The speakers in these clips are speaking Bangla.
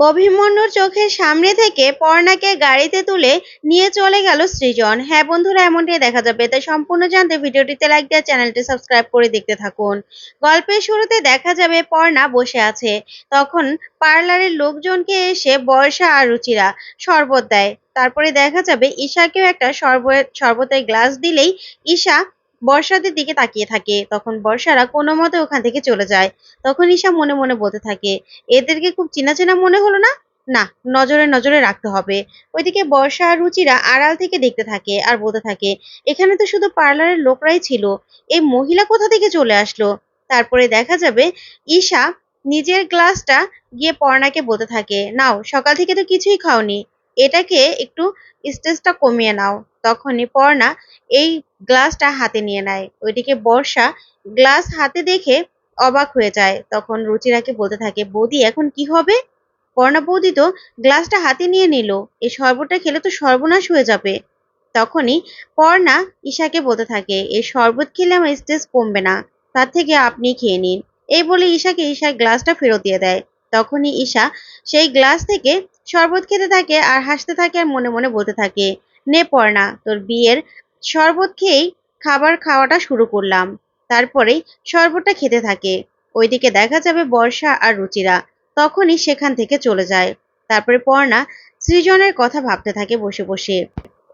অভিমন্যুর চোখের সামনে থেকে পর্ণাকে গাড়িতে তুলে নিয়ে চলে গেল সৃজন। হ্যাঁ বন্ধুরা, এমনটাই দেখা যাবে। তাই সম্পূর্ণ জানতে ভিডিওটিতে লাইক দেওয়া চ্যানেলটি সাবস্ক্রাইব করে দেখতে থাকুন। গল্পের শুরুতে দেখা যাবে পর্ণা বসে আছে। তখন পার্লারের লোকজনকে এসে বর্ষা আর রুচিরা শরবত দেয়। তারপরে দেখা যাবে ঈশাকেও একটা শরবত, শরবতের গ্লাস দিলেই ঈশা বর্ষাদের দিকে তাকিয়ে থাকে। তখন বর্ষারা কোনো মতে ওখান থেকে চলে যায়। তখন ঈশা মনে মনে বলতে থাকে, এদেরকে খুব চেনা চেনা মনে হলো না? না, নজরে নজরে রাখতে হবে। ওইদিকে বর্ষা আর রুচিরা আড়াল থেকে দেখতে থাকে আর বলতে থাকে, এখানে তো শুধু পার্লারের লোকরাই ছিল। এই মহিলা কোথা থেকে চলে আসলো? তারপরে দেখা যাবে, ঈশা নিজের গ্লাসটা গিয়ে পর্ণাকে বলতে থাকে, নাও, সকাল থেকে তো কিছুই খাওনি। এটাকে একটু স্টেজটা কমিয়ে নাও। তখনই পর্ণা এই গ্লাসটা হাতে নিয়ে নেয়। ওইদিকে বর্ষা গ্লাস হাতে দেখে অবাক হয়ে যায়। তখন রুচিরাকে বলতে থাকে, বৌদি, এখন কি হবে? পর্ণা, বৌদি তো গ্লাসটা হাতে নিয়ে নিল। এই শরবতটা খেলে তো সর্বনাশ হয়ে যাবে। তখনই পর্ণা ঈশাকে বলতে থাকে এই শরবত খেলে আমার স্টেজ কমবে না। তার থেকে আপনি খেয়ে নিন। এই বলে ঈশাকে ঈশার গ্লাসটা ফেরত দিয়ে দেয়। তখনই ঈশা সেই গ্লাস থেকে শরবত খেতে থাকে আর হাসতে থাকে আর মনে মনে বলতে থাকে নে পর্ণা তোর বিয়ের শরবত খেয়েই খাবার খাওয়াটা শুরু করলাম। তারপরেই শরবতটা খেতে থাকে। ওইদিকে দেখা যাবে বর্ষা আর রুচিরা। তখনই সেখান থেকে চলে যায়। তারপরে পর্ণা সৃজনের কথা ভাবতে থাকে বসে বসে।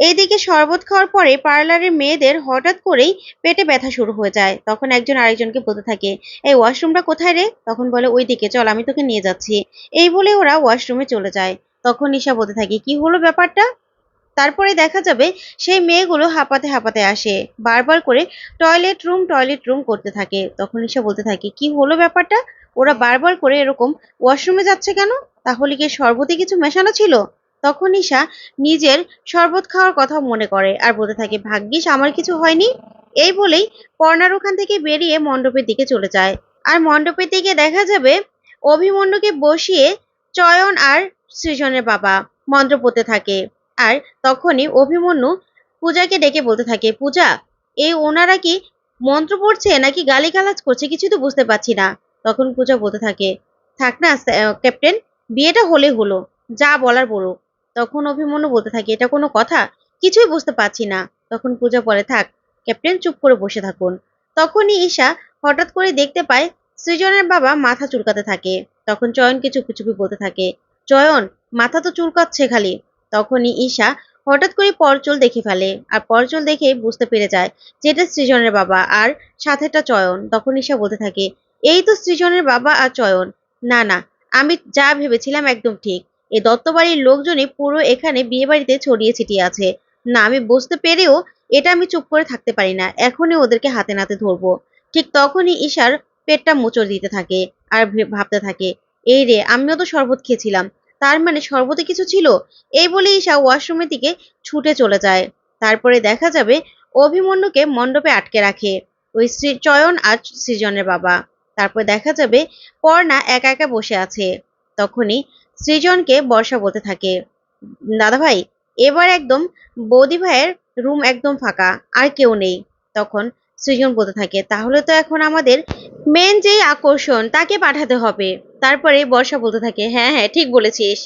এইদিকে শরবত খাওয়ার পরে পার্লারের মেয়েদের হঠাৎ করেই পেটে ব্যথা শুরু হয়ে যায়। তখন একজন আরেকজনকে বলতে থাকে, এই ওয়াশরুমটা কোথায় রে? তখন বলে ওইদিকে চল আমি তোকে নিয়ে যাচ্ছি। এই বলে ওরা ওয়াশরুমে চলে যায়। তখন ঈশা বলতে থাকে, কি হলো ব্যাপারটা? তারপরে দেখা যাবে সেই মেয়েগুলো হাঁপাতে হাঁপাতে আসে। বারবার করে টয়লেট রুম টয়লেট রুম করতে থাকে। তখন ঈশা বলতে থাকে, কি হলো ব্যাপারটা? ওরা বারবার করে এরকম ওয়াশরুমে যাচ্ছে কেন? তাহলে কি শরবতে কিছু মেশানো ছিল? তখন ঈশা নিজের শরবত খাওয়ার কথা মনে করে আর বলতে থাকে, ভাগ্যিস আমার কিছু হয়নি। এই বলেই পর্ণার ওখান থেকে বেরিয়ে মণ্ডপের দিকে চলে যায়। আর মণ্ডপের দিকে দেখা যাবে অভিমন্যুকে বসিয়ে চয়ন আর সৃজনের বাবা মন্ত্র পড়তে থাকে। আর তখনই অভিমন্যু পূজাকে ডেকে বলতে থাকে, পূজা, এই ওনারা কি মন্ত্র পড়ছে নাকি গালিগালাজ করছে কিছু তো বুঝতে পারছি না? তখন পূজা বলতে থাকে, থাক না ক্যাপ্টেন, বিয়েটা হলে হলো, যা বলার বলো। তখন অভিমন্যু বলতে থাকে, এটা কোনো কথা? কিছুই বুঝতে পারছি না। তখন পূজা বলে, থাক, ক্যাপ্টেন, চুপ করে বসে থাকুন। তখনই ঈশা হঠাৎ করে দেখতে পায় সৃজনের বাবা মাথা চুলকাতে থাকে। তখন চয়ন চুপি চুপি বলতে থাকে, চয়ন, মাথা তো চুলকাচ্ছে খালি। তখনই ঈশা হঠাৎ করে পরচুল দেখে ফেলে। আর পরচুল দেখে বুঝতে পেরে যায় যে এটা সৃজনের বাবা আর সাথেটা চয়ন। তখন ঈশা বলতে থাকে, এই তো সৃজনের বাবা আর চয়ন। না না, আমি যা ভেবেছিলাম একদম ঠিক। এই দত্তবাড়ির লোকজনই পুরো এখানে বিয়ে বাড়িতে ছড়িয়ে ছিটিয়ে আছে। না, আমি বুঝতে পেরেও এটা আমি চুপ করে থাকতে পারি না। এখনই ওদেরকে হাতে নাতে ধরবো। ঠিক তখনই ঈশার পেটটা মোচড় দিতে থাকে আর ভাবতে থাকে, এই রে, আমিও তো শরবত খেয়েছিলাম। তার মানে শরবতে কিছু ছিল? এই বলে ঈশা ওয়াশরুমের দিকে ছুটে চলে যায়। তারপরে দেখা যাবে অভিমন্যুকে মণ্ডপে আটকে রাখে। ওই চয়ন আর সৃজনের বাবা। তারপর দেখা যাবে পর্ণা একা একা বসে আছে। তখনই সৃজনকে বর্ষা বলতে থাকে দাদা ভাই এবার একদম বৌদি ভাইয়ের রুম একদম ফাঁকা, আর কেউ নেই। তখন সৃজন বলতে থাকে। তাহলে তো এখন আমাদের মেন যেই আকর্ষণ তাকে পাঠাতে হবে। তারপরে বর্ষা বলতে থাকে হ্যাঁ হ্যাঁ ঠিক বলেছিস।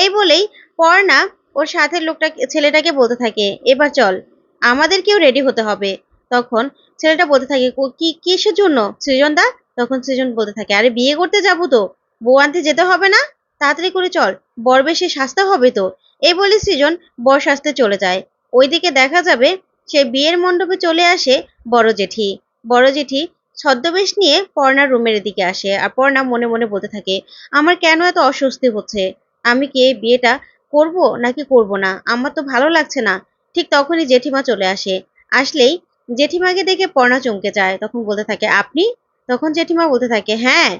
এই বলেই পর্ণা ওর সাথের লোকটা, ছেলেটাকে বলতে থাকে, এবার চল, আমাদেরকেও রেডি হতে হবে। তখন ছেলেটা বলতে থাকে, কি কিসের জন্য? সৃজন দা, তখন সৃজন বলতে থাকে, আরে বিয়ে করতে যাব তো, বউ আনতে যেতে হবে না? তাড়াতাড়ি করে চল বর বেশি সাজতে হবে তো। এই বলে সৃজন বর সাজতে চলে যায়। ওইদিকে দেখা যাবে সে বিয়ের মণ্ডপে চলে আসে বড় জেঠি। বড় জেঠি ছদ্মবেশ নিয়ে পর্ণার রুমের দিকে আসে আর পর্ণা মনে মনে বলতে থাকে, আমার কেন এত অস্বস্তি হচ্ছে? আমি কি এই বিয়েটা করব নাকি করব না? আমার তো ভালো লাগছে না। ঠিক তখনই জেঠিমা চলে আসে। আসলেই জেঠিমাকে দেখে পর্ণা চমকে যায়, তখন বলতে থাকে, আপনি? তখন জেঠিমা বলতে থাকে হ্যাঁ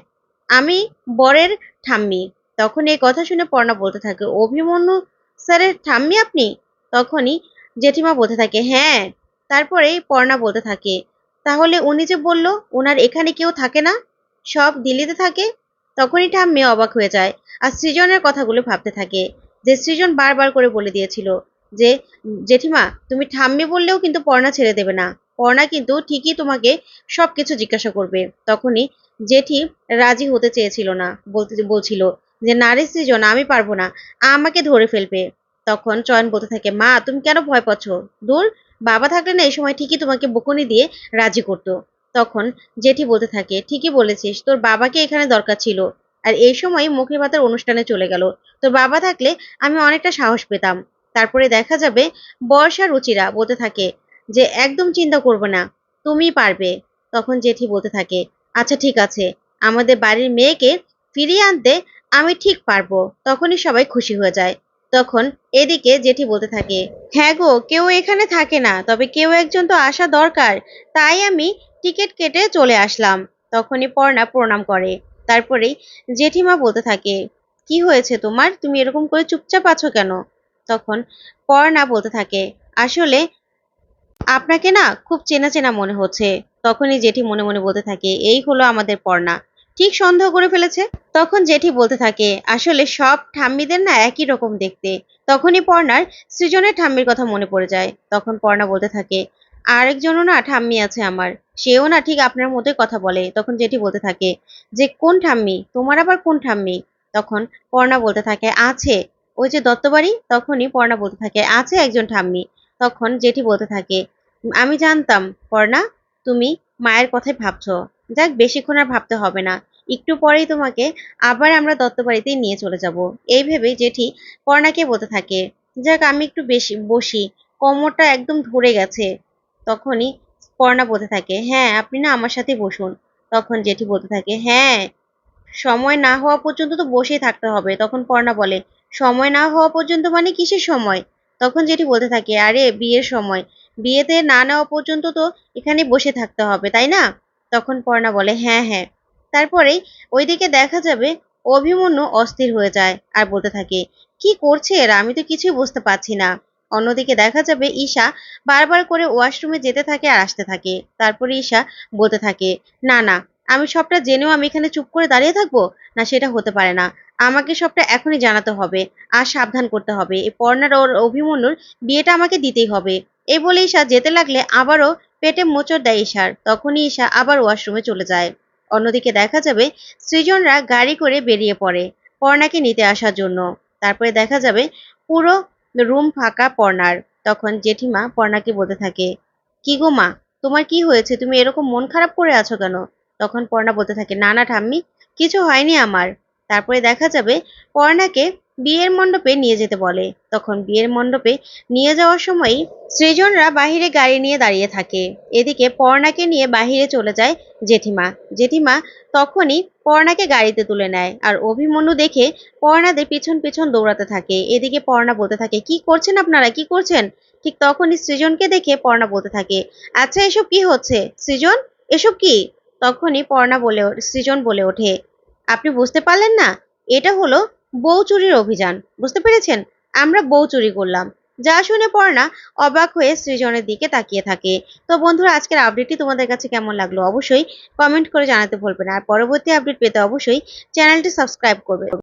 আমি বরের ঠাম্মি। তখন এই কথা শুনে পর্ণা বলতে থাকে, অভিমন্যু স্যারের ঠাম্মি আপনি? তখনই জেঠিমা বলতে থাকে হ্যাঁ। তারপরে পর্ণা বলতে থাকে, তাহলে উনি যে বলল ওনার এখানে কেউ থাকে না? সব দিল্লিতে থাকে? তখনই ঠাম্মি অবাক হয়ে যায় আর সৃজনের কথাগুলো ভাবতে থাকে, যে সৃজন বারবার করে বলে দিয়েছিল যে, জেঠিমা, তুমি ঠাম্মি বললেও কিন্তু পর্ণা ছেড়ে দেবে না। পর্ণা কিন্তু ঠিকই তোমাকে সব কিছু জিজ্ঞাসা করবে। তখনই জেঠি রাজি হতে চেয়েছিল না, বলতে, বলছিল যে নারী সৃজন, আমি পারব না। আমাকে ধরে ফেলবে। তখন চয়ন বলতে থাকে, মা, তুমি কেন ভয় পাচ্ছ? দূর বাবা থাকলে না এই সময় ঠিকই তোমাকে বকুনি দিয়ে রাজি করতো। তখন জেঠি বলতে থাকে, ঠিকই বলেছিস, তোর বাবাকে এখানে দরকার ছিল। আর এই সময় মুখের ভাতের অনুষ্ঠানে চলে গেল, তোর বাবা থাকলে আমি অনেকটা সাহস পেতাম। তারপরে দেখা যাবে বর্ষা রুচিরা বলতে থাকে যে, একদম চিন্তা করবে না তুমি পারবে। তখন জেঠি বলতে থাকে আচ্ছা ঠিক আছে, আমাদের বাড়ির মেয়েকে ফিরিয়ে আনতে আমি ঠিক পারব। তখনই সবাই খুশি হয়ে যায়। তখন এদিকে জেঠি বলতে থাকে হ্যাঁ গো, কেউ এখানে থাকে না, তবে কেউ একজন তো আসা দরকার, তাই আমি টিকিট কেটে চলে আসলাম। তখনই পর্ণা প্রণাম করে। তারপরেই জেঠিমা বলতে থাকে, কি হয়েছে তোমার? তুমি এরকম করে চুপচাপ আছো কেন? তখন পর্ণা বলতে থাকে, আসলে আপনাকে না খুব চেনা চেনা মনে হচ্ছে। তখনই জেঠি মনে মনে বলতে থাকে, এই হলো আমাদের পর্ণা। ঠিক সন্দেহ করে ফেলেছে? তখন জেঠি বলতে থাকে, আসলে সব ঠাম্মিদের না একই রকম দেখতে। তখনই পর্ণার সৃজনের ঠাম্মির কথা মনে পড়ে যায়। তখন পর্ণা বলতে থাকে, আরেকজনও না ঠাম্মি আছে আমার। সেও না ঠিক আপনার মতোই কথা বলে। তখন জেঠি বলতে থাকে, যে কোন ঠাম্মি? তোমার আবার কোন ঠাম্মি? তখন পর্ণা বলতে থাকে, আছে। ওই যে দত্তবাড়ি? তখনই পর্ণা বলতে থাকে, আছে একজন ঠাম্মি। তখন জেঠি বলতে থাকে, আমি জানতাম। পর্ণা, তুমি মায়ের কথাই ভাবছ। যাক, বেশিক্ষণ আর ভাবতে হবে না। একটু পরেই তোমাকে আবার আমরা দত্তবাড়িতেই নিয়ে চলে যাব। এই ভেবে জেঠি পর্ণাকে বলতে থাকে, যাক, আমি একটু বেশি, বসি। কোমরটা একদম ধরে গেছে। তখনই পর্ণা বলতে থাকে হ্যাঁ আপনি না আমার সাথে বসুন। তখন জেঠি বলতে থাকে হ্যাঁ সময় না হওয়া পর্যন্ত তো বসেই থাকতে হবে। তখন পর্ণা বলে, সময় না হওয়া পর্যন্ত মানে কিসের সময়? তখন জেঠি বলতে থাকে, আরে, বিয়ের সময়। বিয়েতে না নেওয়া পর্যন্ত তো এখানে বসে থাকতে হবে, তাই না? তখন পর্ণা বলে হ্যাঁ হ্যাঁ। তারপরেই ওইদিকে দেখা যাবে অভিমন্যু অস্থির হয়ে যায় আর বলতে থাকে, কি করছে এরা? আমি তো কিছুই বুঝতে পারছি না। অন্যদিকে দেখা যাবে ঈশা বারবার করে ওয়াশরুমে যেতে থাকে আর আসতে থাকে। তারপরে ঈশা বলতে থাকে, না না, আমি সবটা জেনেও আমি এখানে চুপ করে দাঁড়িয়ে থাকব? না, সেটা হতে পারে না। আমাকে সবটা এখনই জানাতে হবে। আর সাবধান করতে হবে। এই পর্ণার ওর অভিমন্যুর বিয়েটা আমাকে দিতেই হবে। এই বলে ঈশা যেতে লাগলে আবারও পেটে মোচড় দেয় ঈশার। তখনই ঈশা আবার ওয়াশরুমে চলে যায়। অন্যদিকে দেখা যাবে সৃজনরা গাড়ি করে বেরিয়ে পড়ে পর্ণাকে নিতে আসার জন্য। তারপরে দেখা যাবে পুরো রুম ফাঁকা পর্ণার। তখন জেঠিমা পর্ণাকে বলতে থাকে, কি গো মা, তোমার কি হয়েছে? তুমি এরকম মন খারাপ করে আছো কেন? তখন পর্ণা বলতে থাকে, না না ঠাম্মি, কিছু হয়নি আমার। তারপরে দেখা যাবে পর্ণাকে বিয়ের মণ্ডপে নিয়ে যেতে বলে। তখন বিয়ের মণ্ডপে নিয়ে যাওয়ার সময় সৃজনরা বাহিরে গাড়ি নিয়ে দাঁড়িয়ে থাকে। এদিকে পর্ণাকে নিয়ে বাহিরে চলে যায় জেঠিমা। জেঠিমা তখনই পর্ণাকে গাড়িতে তুলে নেয় আর অভিমন্যু দেখে পর্ণাদের পিছন পিছন দৌড়াতে থাকে। এদিকে পর্ণা বলতে থাকে, কি করছেন আপনারা? কি করছেন? ঠিক তখনই সৃজনকে দেখে পর্ণা বলতে থাকে আচ্ছা এসব কি হচ্ছে? সৃজন, এসব কি? তখনই পর্ণা বলে, সৃজন বলে ওঠে, আপনি বুঝতে পারলেন না? এটা হলো বউ চুরির অভিযান, বুঝতে পেরেছেন? আমরা বউ চুরি করলাম। যা শুনে পর্ণা অবাক হয়ে সৃজনের দিকে তাকিয়ে থাকে। তো বন্ধুরা, আজকের আপডেটটি তোমাদের কাছে কেমন লাগল অবশ্যই কমেন্ট করে জানাতে ভুলবে না। আর পরবর্তী আপডেট পেতে অবশ্যই চ্যানেলটি সাবস্ক্রাইব করবে।